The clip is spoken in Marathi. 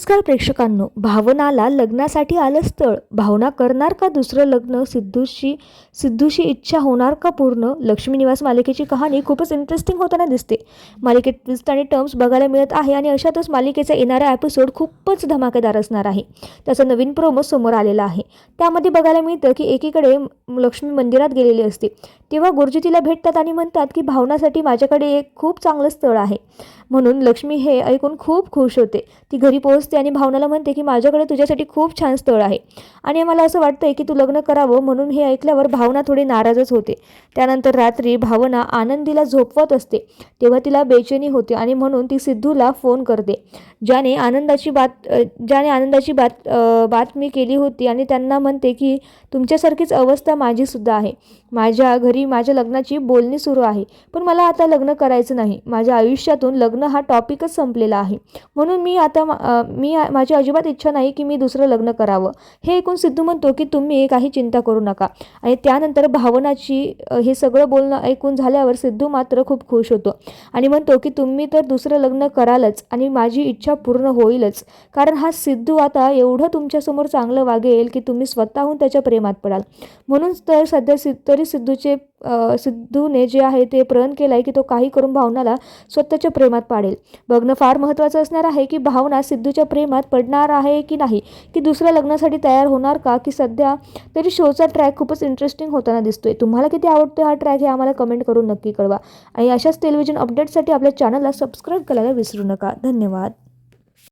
नमस्कार प्रेक्षकांनो भावनाला लग्नासाठी आलं स्थळ. भावना करणार का दुसरं लग्न? सिद्धूशी सिद्धूशी इच्छा होणार का पूर्ण? लक्ष्मी निवास मालिकेची कहाणी खूपच इंटरेस्टिंग होताना दिसते. मालिकेत ट्विस्ट आणि टर्म्स बघायला मिळत आहे आणि अशातच मालिकेचा येणारा एपिसोड खूपच धमाकेदार असणार आहे. त्याचा नवीन प्रोमो समोर आलेला आहे. त्यामध्ये बघायला मिळतं की एकीकडे लक्ष्मी मंदिरात गेलेली असते. तेव्हा गुरुजी तिला भेटतात आणि म्हणतात की भावनासाठी माझ्याकडे एक खूप चांगलं स्थळ आहे. म्हणून लक्ष्मी हे ऐकून खूप खुश होते. ती घरी पोहोचते आणि भावनाला म्हणते की माझ्याकडे तुझ्यासाठी खूप छान स्थळ आहे. आणि मला असं वाटतंय की तू लग्न करावं म्हणून हे ऐकल्यावर भावना थोडी नाराजच होते. त्यानंतर रात्री भावना आनंदीला झोपवत असते. तेव्हा तिला बेचैनी होते आणि म्हणून ती सिद्धूला फोन करते. ज्याने आनंदाची बात ज्याने आनंदाची बात बातमी केली होती आणि त्यांना म्हणते की तुमच्यासारखीच अवस्था माझीसुद्धा आहे. माझ्या घरी माझ्या लग्नाची बोलणी सुरू आहे. पण मला आता लग्न करायचं नाही. माझ्या आयुष्यातून लग्न हा टॉपिकच संपलेला आहे. म्हणून मी आता मा- मी माझी अजिबात इच्छा नाही की मी दुसरं लग्न करावं. हे ऐकून सिद्धू म्हणतो की तुम्ही काही चिंता करू नका. आणि त्यानंतर भावनाची हे सगळं बोलणं ऐकून झाल्यावर सिद्धू मात्र खूप खुश होतो. आणि म्हणतो की तुम्ही तर दुसरं लग्न करालच आणि माझी इच्छा पूर्ण होईलच. कारण हा सिद्धू आता एवढं तुमच्यासमोर चांगलं वागेल की तुम्ही स्वतःहून त्याच्या प्रेमात पडाल. म्हणून तर सध्या सि तरी सिद्धूचे सिद्धूने जे आहे ते प्रण केलं आहे की तो काही करून भावनाला स्वतःच्या प्रेमात पाडेल. बघणं फार महत्त्वाचं असणार आहे की भावना सिद्धूच्या प्रेमात पडणार आहे की नाही की दुसऱ्या लग्नासाठी तयार होणार का की सध्या तरी शोचा ट्रॅक खूपच इंटरेस्टिंग होताना दिसतोय. तुम्हाला किती आवडतो हा ट्रॅक हे आम्हाला कमेंट करून नक्की कळवा. आणि अशाच टेलिव्हिजन अपडेटसाठी आपल्या चॅनलला सबस्क्राईब करायला विसरू नका. धन्यवाद.